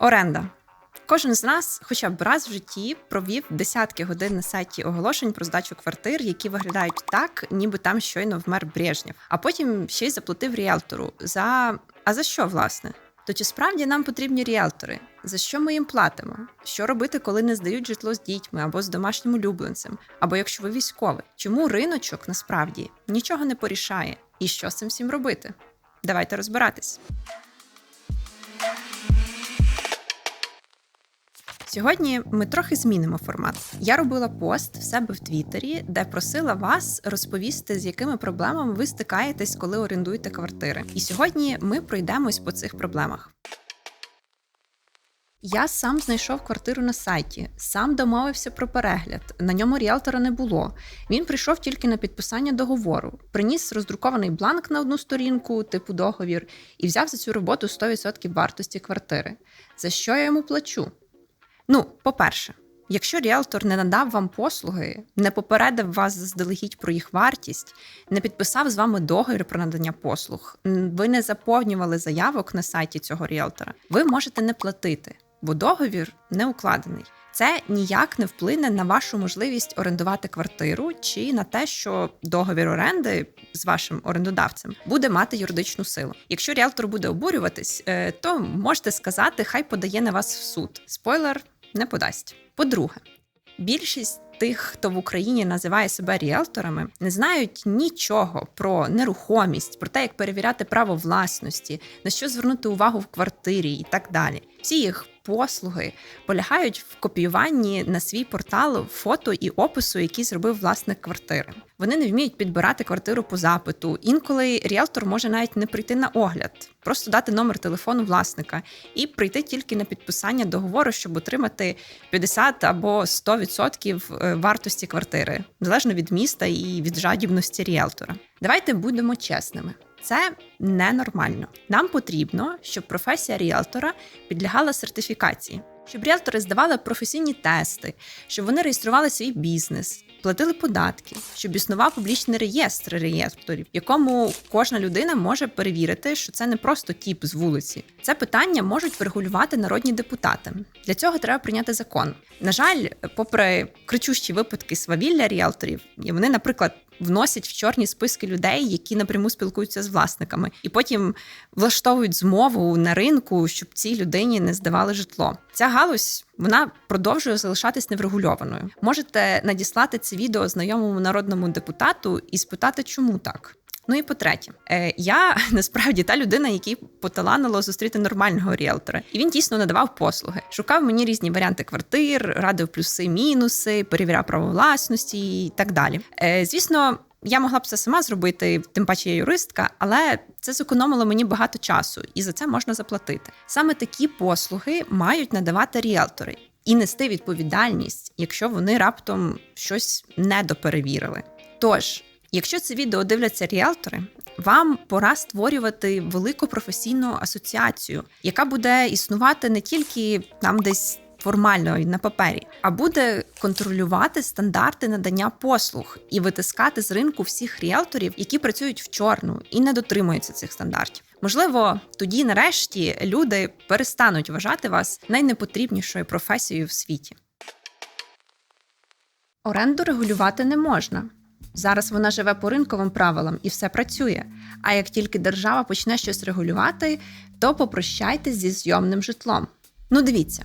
Оренда. Кожен з нас, хоча б раз в житті, провів десятки годин на сайті оголошень про здачу квартир, які виглядають так, ніби там щойно вмер Брежнєв. А потім ще й заплатив ріелтору. За а за що, власне? То чи справді нам потрібні ріелтори? За що ми їм платимо? Що робити, коли не здають житло з дітьми або з домашнім улюбленцем? Або якщо ви військовий? Чому риночок насправді нічого не порішає? І що з цим всім робити? Давайте розбиратись. Сьогодні ми трохи змінимо формат. Я робила пост в себе в Твіттері, де просила вас розповісти, з якими проблемами ви стикаєтесь, коли орендуєте квартири. І сьогодні ми пройдемось по цих проблемах. Я сам знайшов квартиру на сайті, сам домовився про перегляд. На ньому ріалтора не було. Він прийшов тільки на підписання договору, приніс роздрукований бланк на одну сторінку, типу договір, і взяв за цю роботу 100% вартості квартири. За що я йому плачу? Ну, по-перше, якщо ріелтор не надав вам послуги, не попередив вас заздалегідь про їх вартість, не підписав з вами договір про надання послуг, ви не заповнювали заявок на сайті цього ріелтора, ви можете не платити, бо договір не укладений. Це ніяк не вплине на вашу можливість орендувати квартиру чи на те, що договір оренди з вашим орендодавцем буде мати юридичну силу. Якщо ріелтор буде обурюватись, е, то можете сказати, хай подає на вас в суд. Спойлер не подасть. По-друге, більшість тих, хто в Україні називає себе ріелторами, не знають нічого про нерухомість, про те, як перевіряти право власності, на що звернути увагу в квартирі і так далі. Всі їх послуги полягають в копіюванні на свій портал фото і опису, який зробив власник квартири. Вони не вміють підбирати квартиру по запиту. Інколи ріелтор може навіть не прийти на огляд, просто дати номер телефону власника і прийти тільки на підписання договору, щоб отримати 50 або 100% е, вартості квартири, залежно від міста і від жадібності ріелтора. Давайте будемо чесними. Це ненормально. Нам потрібно, щоб професія ріелтора підлягала сертифікації, щоб ріелтори здавали професійні тести, щоб вони реєстрували свій бізнес, платили податки, щоб існував публічний реєстр реєстрів, якому кожна людина може перевірити, що це не просто тіп з вулиці. Це питання можуть врегулювати народні депутати. Для цього треба прийняти закон. На жаль, попри кричущі випадки свавілля ріелторів, і вони, наприклад, вносять в чорні списки людей, які напряму спілкуються з власниками, і потім влаштовують змову на ринку, щоб цій людині не здавали житло. Ця галузь вона продовжує залишатись неврегульованою. Можете надіслати це відео знайомому народному депутату і спитати, чому так. Ну і по-третє, е, я насправді та людина, якій поталанило зустріти нормального ріелтора, і він дійсно надавав послуги. Шукав мені різні варіанти квартир, радив плюси, мінуси, перевіряв право власності і так далі. Е, звісно. Я могла б це сама зробити, тим паче я юристка, але це зекономило мені багато часу, і за це можна заплатити. Саме такі послуги мають надавати ріелтори і нести відповідальність, якщо вони раптом щось недоперевірили. Тож Якщо це відео дивляться ріелтори, вам пора створювати велику професійну асоціацію, яка буде існувати не тільки там десь формально і на папері, а буде контролювати стандарти надання послуг і витискати з ринку всіх ріелторів, які працюють в чорну і не дотримуються цих стандартів. Можливо, тоді нарешті люди перестануть вважати вас найнепотрібнішою професією в світі. Оренду регулювати не можна. Зараз вона живе по ринковим правилам і все працює. А як тільки держава почне щось регулювати, то попрощайтесь зі зйомним житлом. Ну, дивіться.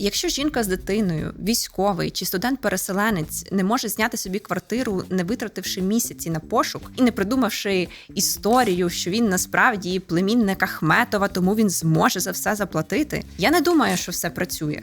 Якщо жінка з дитиною, військовий чи студент-переселенець не може зняти собі квартиру, не витративши місяці на пошук і не придумавши історію, що він насправді племінник Ахметова, тому він зможе за все заплатити, я не думаю, що все працює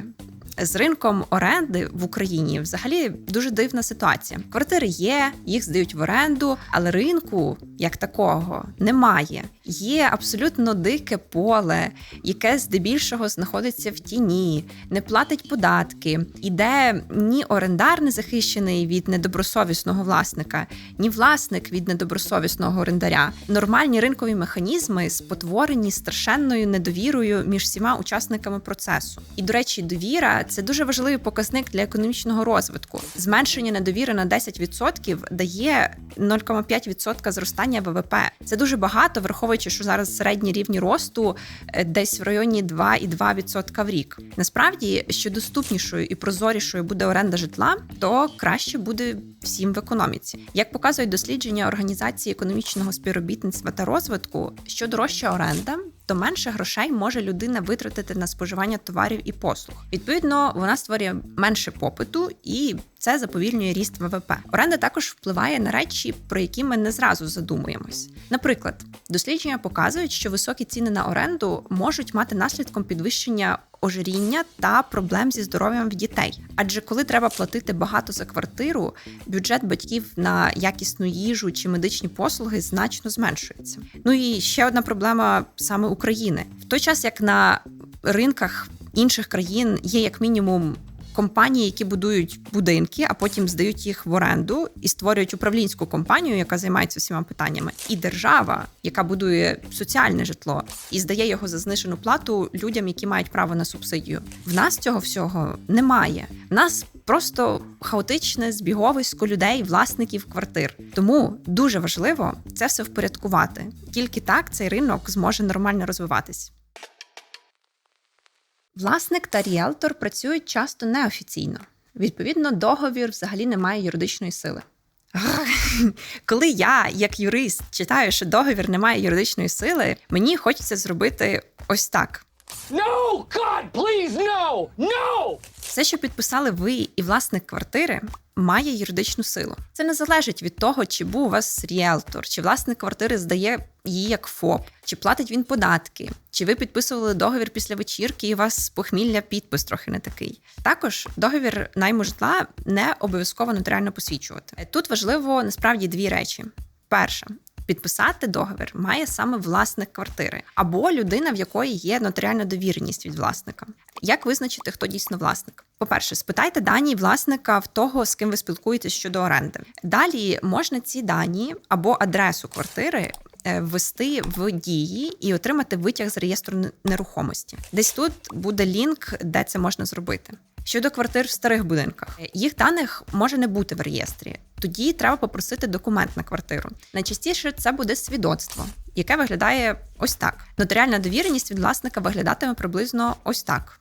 з ринком оренди в Україні взагалі дуже дивна ситуація. Квартири є, їх здають в оренду, але ринку як такого немає. Є абсолютно дике поле, яке здебільшого знаходиться в тіні, не платить податки, і де ні орендар не захищений від недобросовісного власника, ні власник від недобросовісного орендаря. Нормальні ринкові механізми спотворені страшенною недовірою між всіма учасниками процесу. І, до речі, довіра це дуже важливий показник для економічного розвитку. Зменшення недовіри на 10% дає 0,5% зростання ВВП. Це дуже багато, враховуючи враховуючи, що зараз середні рівні росту е, десь в районі 2,2% в рік. Насправді, що доступнішою і прозорішою буде оренда житла, то краще буде всім в економіці. Як показують дослідження організації економічного співробітництва та розвитку, що дорожча оренда, то менше грошей може людина витратити на споживання товарів і послуг. Відповідно, вона створює менше попиту, і це заповільнює ріст ВВП. Оренда також впливає на речі, про які ми не зразу задумуємось. Наприклад, дослідження показують, що високі ціни на оренду можуть мати наслідком підвищення ожиріння та проблем зі здоров'ям в дітей. Адже коли треба платити багато за квартиру, бюджет батьків на якісну їжу чи медичні послуги значно зменшується. Ну і ще одна проблема саме України в той час, як на ринках інших країн є як мінімум компанії, які будують будинки, а потім здають їх в оренду і створюють управлінську компанію, яка займається всіма питаннями, і держава, яка будує соціальне житло і здає його за знижену плату людям, які мають право на субсидію. В нас цього всього немає. В нас просто хаотичне збіговисько людей, власників квартир. Тому дуже важливо це все впорядкувати. Тільки так цей ринок зможе нормально розвиватись. Власник та ріелтор працюють часто неофіційно. Відповідно, договір взагалі не має юридичної сили. Коли я, як юрист, читаю, що договір не має юридичної сили, мені хочеться зробити ось так. No! God, please, no! No! Все, що підписали ви і власник квартири, має юридичну силу. Це не залежить від того, чи був у вас ріелтор, чи власник квартири здає її як ФОП, чи платить він податки, чи ви підписували договір після вечірки, і у вас похмілля підпис трохи не такий. Також договір найму житла не обов'язково нотаріально посвідчувати. Тут важливо насправді дві речі: перша. Підписати договір має саме власник квартири або людина, в якої є нотаріальна довіреність від власника. Як визначити, хто дійсно власник? По-перше, спитайте дані власника в того, з ким ви спілкуєтесь щодо оренди. Далі можна ці дані або адресу квартири е, ввести в дії і отримати витяг з реєстру нерухомості. Десь тут буде лінк, де це можна зробити. Щодо квартир в старих будинках, їх даних може не бути в реєстрі. Тоді треба попросити документ на квартиру. Найчастіше це буде свідоцтво, яке виглядає ось так. Нотаріальна довіреність від власника виглядатиме приблизно ось так.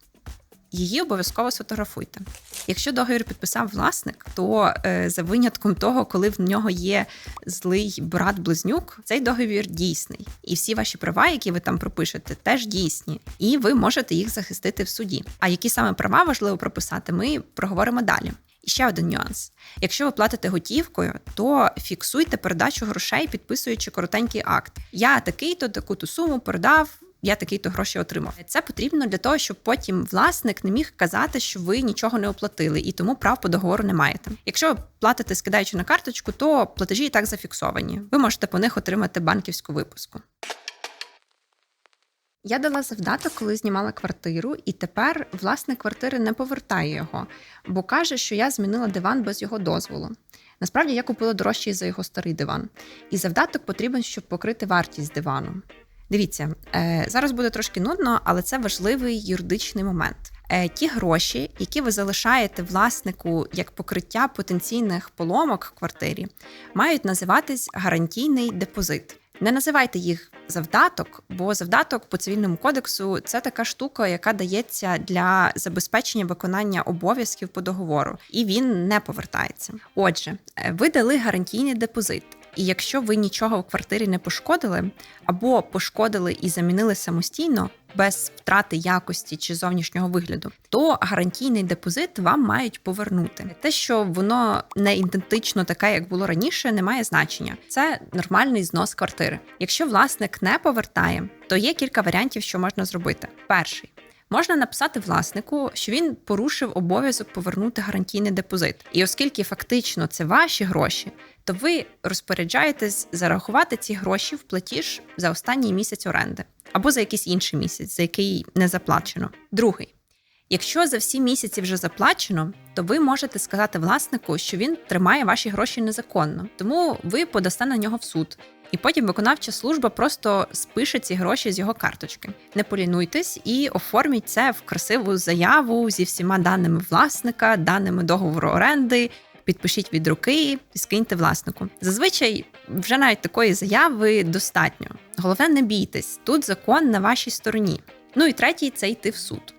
Її обов'язково сфотографуйте. Якщо договір підписав власник, то е, за винятком того, коли в нього є злий брат-близнюк, цей договір дійсний. І всі ваші права, які ви там пропишете, теж дійсні, і ви можете їх захистити в суді. А які саме права важливо прописати, ми проговоримо далі. І ще один нюанс: якщо ви платите готівкою, то фіксуйте передачу грошей, підписуючи коротенький акт. Я такий-то таку-то суму передав. Я такий-то гроші отримав. Це потрібно для того, щоб потім власник не міг казати, що ви нічого не оплатили, і тому прав по договору не маєте. Якщо ви платите, скидаючи на карточку, то платежі і так зафіксовані. Ви можете по них отримати банківську випуску. Я дала завдаток, коли знімала квартиру, і тепер власник квартири не повертає його, бо каже, що я змінила диван без його дозволу. Насправді я купила дорожчий за його старий диван, і завдаток потрібен, щоб покрити вартість дивану. Дивіться, е, зараз буде трошки нудно, але це важливий юридичний момент. Е, ті гроші, які ви залишаєте власнику як покриття потенційних поломок в квартирі, мають називатись гарантійний депозит. Не називайте їх завдаток, бо завдаток по цивільному кодексу це така штука, яка дається для забезпечення виконання обов'язків по договору, і він не повертається. Отже, е, ви дали гарантійний депозит. І якщо ви нічого в квартирі не пошкодили, або пошкодили і замінили самостійно без втрати якості чи зовнішнього вигляду, то гарантійний депозит вам мають повернути. Те, що воно не ідентично таке, як було раніше, не має значення. Це нормальний знос квартири. Якщо власник не повертає, то є кілька варіантів, що можна зробити. Перший. Можна написати власнику, що він порушив обов'язок повернути гарантійний депозит. І оскільки фактично це ваші гроші, то ви розпоряджаєтесь зарахувати ці гроші в платіж за останній місяць оренди або за якийсь інший місяць, за який не заплачено. Другий. Якщо за всі місяці вже заплачено, то ви можете сказати власнику, що він тримає ваші гроші незаконно, тому ви подасте на нього в суд. І потім виконавча служба просто спише ці гроші з його карточки. Не полінуйтесь і оформіть це в красиву заяву зі всіма даними власника, даними договору оренди, підпишіть від руки і скиньте власнику. Зазвичай вже навіть такої заяви достатньо. Головне, не бійтесь, тут закон на вашій стороні. Ну і третій це йти в суд.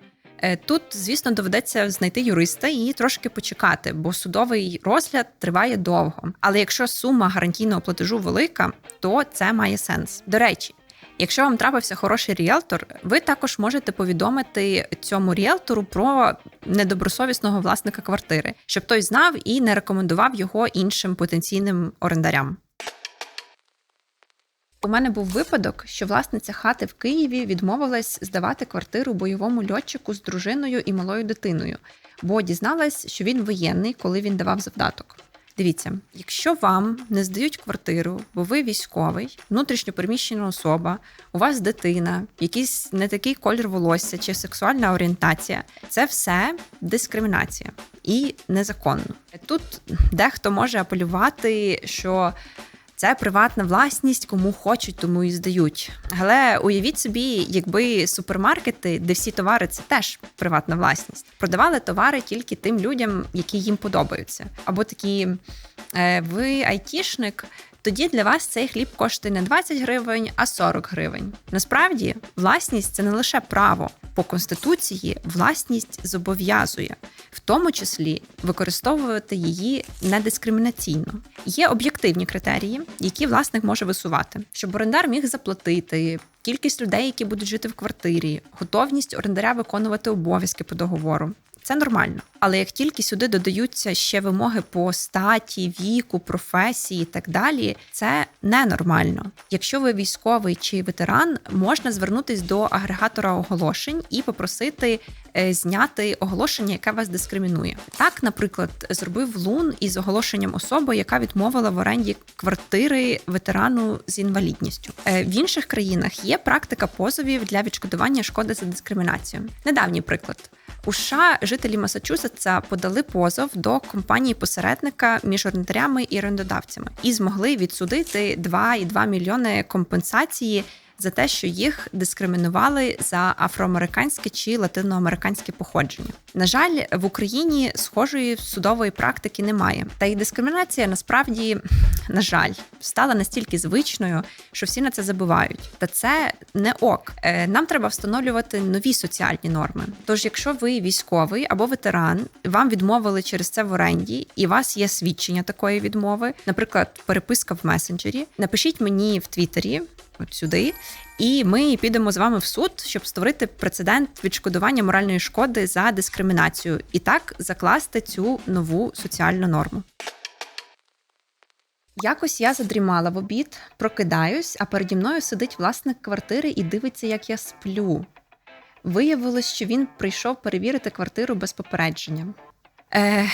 Е, Тут, звісно, доведеться знайти юриста і трошки почекати, бо судовий розгляд триває довго. Але якщо сума гарантійного платежу велика, то це має сенс. До речі, якщо вам трапився хороший ріелтор, ви також можете повідомити цьому ріелтору про недобросовісного власника квартири, щоб той знав і не рекомендував його іншим потенційним орендарям. У мене був випадок, що власниця хати в Києві відмовилась здавати квартиру бойовому льотчику з дружиною і малою дитиною, бо дізналась, що він воєнний, коли він давав завдаток. Дивіться, якщо вам не здають квартиру, бо ви військовий, внутрішньопереміщена особа, у вас дитина, якийсь не такий колір волосся чи сексуальна орієнтація, це все дискримінація і незаконно. Тут дехто може апелювати, що це приватна власність, кому хочуть, тому і здають. Але уявіть собі, якби супермаркети, де всі товари це теж приватна власність, продавали товари тільки тим людям, які їм подобаються. Або такі е, ви айтішник. Тоді для вас цей хліб коштує не 20 гривень, а 40 гривень. Насправді, власність це не лише право. По конституції власність зобов'язує, в тому числі використовувати її недискримінаційно. Є об'єктивні критерії, які власник може висувати, щоб орендар міг заплатити. Кількість людей, які будуть жити в квартирі, готовність орендаря виконувати обов'язки по договору. Це нормально. Але як тільки сюди додаються ще вимоги по статі, віку, професії і так далі, це ненормально. Якщо ви військовий чи ветеран, можна звернутись до агрегатора оголошень і попросити е, зняти оголошення, яке вас дискримінує. Так, наприклад, зробив лун із оголошенням особи, яка відмовила в оренді квартири ветерану з інвалідністю. Е, В інших країнах є практика позовів для відшкодування шкоди за дискримінацію. Недавній приклад. У США жителі Масачусетса подали позов до компанії-посередника між орендарями і орендодавцями і змогли відсудити 2,2 мільйони компенсації за те, що їх дискримінували за афроамериканське чи латиноамериканське походження. На жаль, в Україні схожої судової практики немає. Та й дискримінація насправді, на жаль, стала настільки звичною, що всі на це забувають. Та це не ок. Е, Нам треба встановлювати нові соціальні норми. Тож, якщо ви військовий або ветеран, вам відмовили через це в оренді, і у вас є свідчення такої відмови, наприклад, переписка в месенджері, напишіть мені в Твіттері, от сюди, і ми підемо з вами в суд, щоб створити прецедент відшкодування моральної шкоди за дискримінацію і так закласти цю нову соціальну норму. Якось я задрімала в обід, прокидаюсь, а переді мною сидить власник квартири і дивиться, як я сплю. Виявилось, що він прийшов перевірити квартиру без попередження. Е,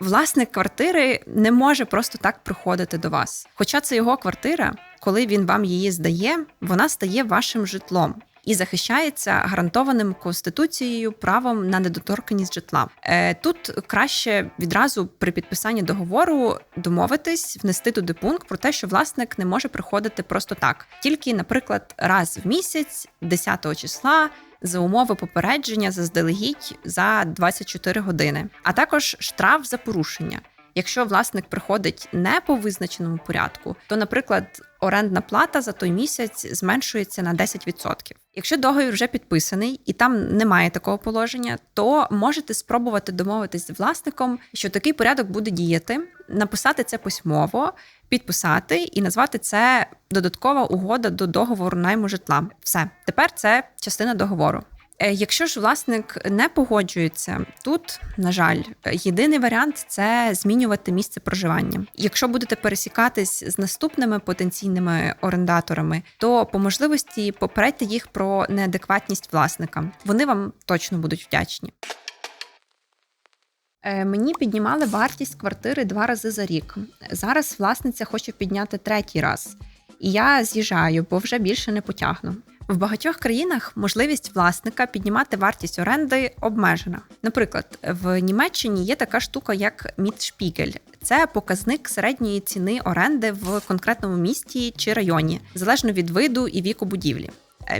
власник квартири не може просто так приходити до вас. Хоча це його квартира, коли він вам її здає, вона стає вашим житлом. І захищається гарантованим конституцією правом на недоторканість житла. Е, тут краще відразу при підписанні договору домовитись, внести туди пункт про те, що власник не може приходити просто так, тільки, наприклад, раз в місяць, 10 числа, за умови попередження заздалегідь за 24 години, а також штраф за порушення. Якщо власник приходить не по визначеному порядку, то, наприклад, орендна плата за той місяць зменшується на 10%. Якщо договір вже підписаний і там немає такого положення, то можете спробувати домовитись з власником, що такий порядок буде діяти, написати це письмово, підписати і назвати це додаткова угода до договору найму житла. Все, тепер це частина договору. Е, Якщо ж власник не погоджується, тут, на жаль, єдиний варіант це змінювати місце проживання. Якщо будете пересікатись з наступними потенційними орендаторами, то по можливості попередьте їх про неадекватність власника. Вони вам точно будуть вдячні. Е, Мені піднімали вартість квартири два рази за рік. Зараз власниця хоче підняти третій раз. І я з'їжджаю, бо вже більше не потягну. В багатьох країнах можливість власника піднімати вартість оренди обмежена. Наприклад, в Німеччині є така штука, як Мітшпігель. Це показник середньої ціни оренди в конкретному місті чи районі, залежно від виду і віку будівлі.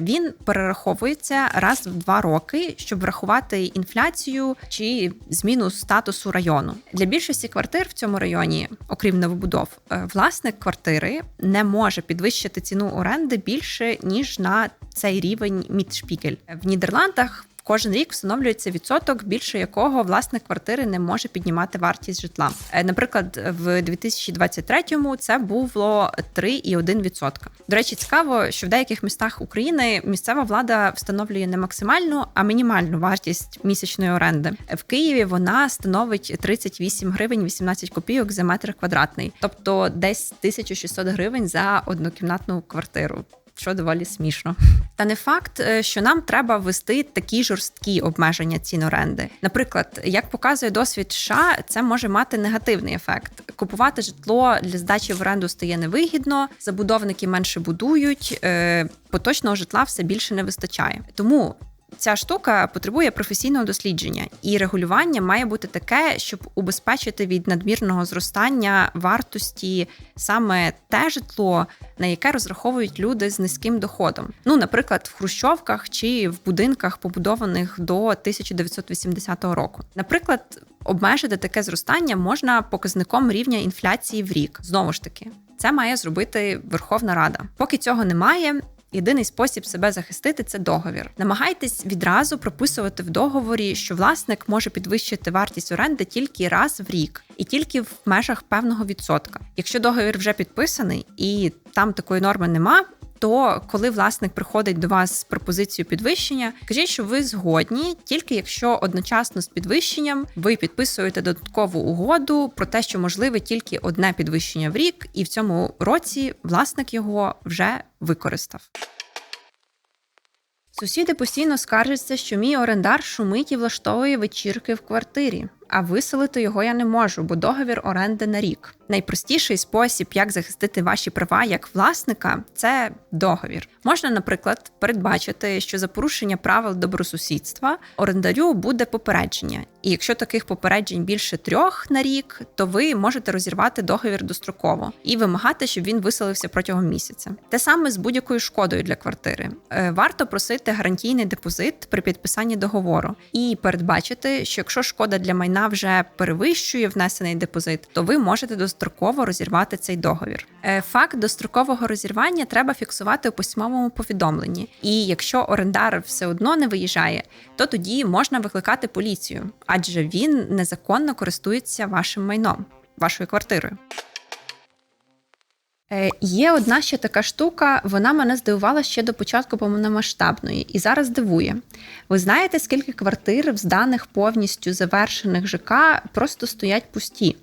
Він перераховується раз в два роки, щоб врахувати інфляцію чи зміну статусу району. Для більшості квартир в цьому районі, окрім новобудов, е, власник квартири не може підвищити ціну оренди більше ніж на цей рівень Мідшпігель. В Нідерландах Кожен рік встановлюється відсоток, більше якого власник квартири не може піднімати вартість житла. Е, Наприклад, в 2023-му це було 3,1%. До речі, цікаво, що в деяких містах України місцева влада встановлює не максимальну, а мінімальну вартість місячної оренди. В Києві вона становить 38 гривень 18 копійок за метр квадратний, тобто десь 1600 гривень за однокімнатну квартиру що доволі смішно. Та не факт, е, що нам треба ввести такі жорсткі обмеження цін оренди. Наприклад, як показує досвід США, це може мати негативний ефект. Купувати житло для здачі в оренду стає невигідно, забудовники менше будують, е, поточного житла все більше не вистачає. Тому Ця штука потребує професійного дослідження, і регулювання має бути таке, щоб убезпечити від надмірного зростання вартості саме те житло, на яке розраховують люди з низьким доходом. Ну, наприклад, в хрущовках чи в будинках, побудованих до 1980 року. Наприклад, обмежити таке зростання можна показником рівня інфляції в рік. Знову ж таки, це має зробити Верховна Рада. Поки цього немає. Єдиний спосіб себе захистити це договір. Намагайтесь відразу прописувати в договорі, що власник може підвищити вартість оренди тільки раз в рік і тільки в межах певного відсотка. Якщо договір вже підписаний і там такої норми нема. То коли власник приходить до вас з пропозицією підвищення, кажіть, що ви згодні, тільки якщо одночасно з підвищенням ви підписуєте додаткову угоду про те, що можливе тільки одне підвищення в рік, і в цьому році власник його вже використав. Сусіди постійно скаржаться, що мій орендар шумить і влаштовує вечірки в квартирі, а виселити його я не можу, бо договір оренди на рік. Найпростіший спосіб, як захистити ваші права як власника, це договір. Можна, наприклад, передбачити, що за порушення правил добросусідства орендарю буде попередження, і якщо таких попереджень більше трьох на рік, то ви можете розірвати договір достроково і вимагати, щоб він виселився протягом місяця. Те саме з будь-якою шкодою для квартири. Е, варто просити гарантійний депозит при підписанні договору і передбачити, що якщо шкода для майна вже перевищує внесений депозит, то ви можете достроково розірвати цей договір. Е, факт дострокового розірвання треба фіксувати у письмовому повідомленні. І якщо орендар все одно не виїжджає, то тоді можна викликати поліцію, адже він незаконно користується вашим майном, вашою квартирою. Е, Є одна ще така штука, вона мене здивувала ще до початку повномасштабної і зараз дивує. Ви знаєте, скільки квартир в зданих повністю завершених ЖК просто стоять пусті?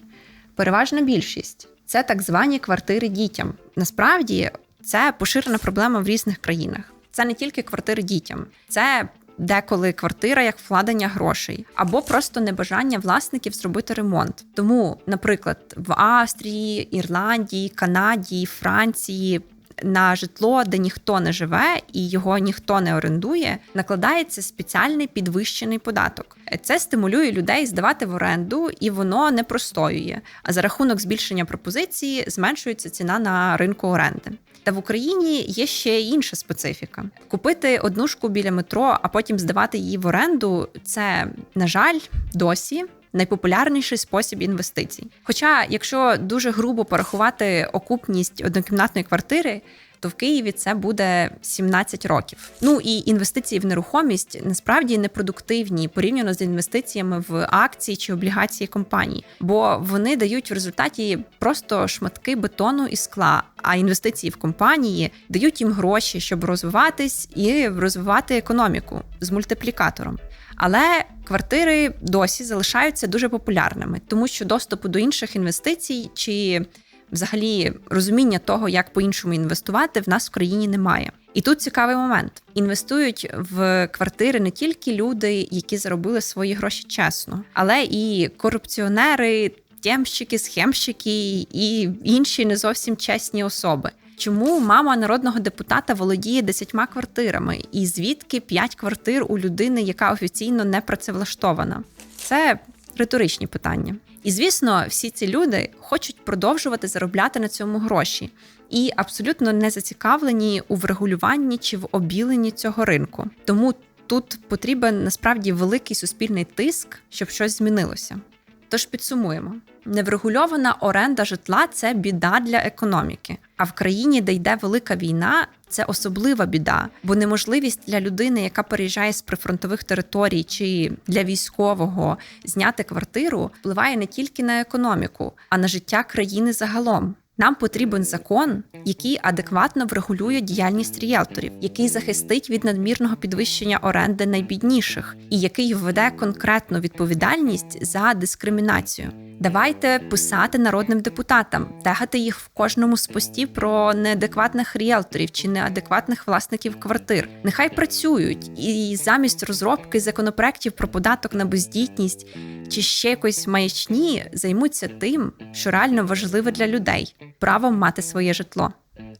Переважна більшість це так звані квартири дітям. Насправді це поширена проблема в різних країнах. Це не тільки квартири дітям, це деколи квартира як вкладення грошей, або просто небажання власників зробити ремонт. Тому, наприклад, в Австрії, Ірландії, Канаді, Франції. На житло, де ніхто не живе і його ніхто не орендує, накладається спеціальний підвищений податок. Це стимулює людей здавати в оренду, і воно не простоює. А за рахунок збільшення пропозиції зменшується ціна на ринку оренди. Та в Україні є ще інша специфіка: купити однушку біля метро, а потім здавати її в оренду. Це на жаль досі. Найпопулярніший спосіб інвестицій. Хоча, якщо дуже грубо порахувати окупність однокімнатної квартири, то в Києві це буде 17 років. Ну і інвестиції в нерухомість насправді непродуктивні порівняно з інвестиціями в акції чи облігації компаній, бо вони дають в результаті просто шматки бетону і скла. А інвестиції в компанії дають їм гроші, щоб розвиватись і розвивати економіку з мультиплікатором. Але квартири досі залишаються дуже популярними, тому що доступу до інших інвестицій чи взагалі розуміння того, як по-іншому інвестувати, в нас в країні немає. І тут цікавий момент: інвестують в квартири не тільки люди, які заробили свої гроші чесно, але і корупціонери, тємщики, схемщики і інші не зовсім чесні особи. Чому мама народного депутата володіє десятьма квартирами, і звідки п'ять квартир у людини, яка офіційно не працевлаштована? Це риторичні питання. І звісно, всі ці люди хочуть продовжувати заробляти на цьому гроші і абсолютно не зацікавлені у врегулюванні чи в обіленні цього ринку. Тому тут потрібен насправді великий суспільний тиск, щоб щось змінилося. Тож підсумуємо: неврегульована оренда житла це біда для економіки. А в країні, де йде велика війна, це особлива біда, бо неможливість для людини, яка переїжджає з прифронтових територій чи для військового зняти квартиру, впливає не тільки на економіку, а на життя країни загалом. Нам потрібен закон, який адекватно врегулює діяльність ріелторів, який захистить від надмірного підвищення оренди найбідніших, і який введе конкретну відповідальність за дискримінацію. Давайте писати народним депутатам, тегати їх в кожному з постів про неадекватних ріелторів чи неадекватних власників квартир. Нехай працюють і замість розробки законопроєктів про податок на бездітність чи ще якось маячні займуться тим, що реально важливе для людей правом мати своє житло.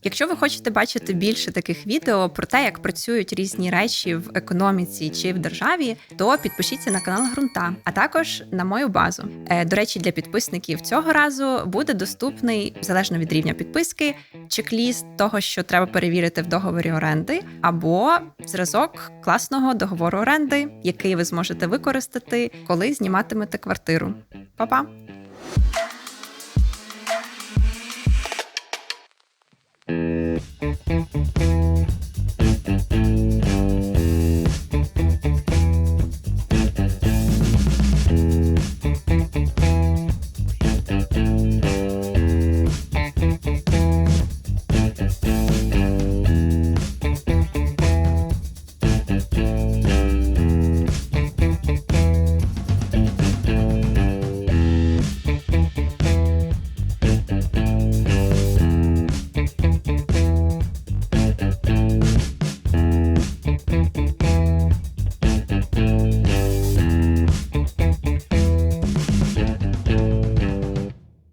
Якщо ви хочете бачити більше таких відео про те, як працюють різні речі в економіці чи в державі, то підпишіться на канал Грунта, а також на мою базу. Е, До речі, для підписників цього разу буде доступний залежно від рівня підписки, чек-ліст того, що треба перевірити в договорі оренди, або зразок класного договору оренди, який ви зможете використати, коли зніматимете квартиру. Па-па!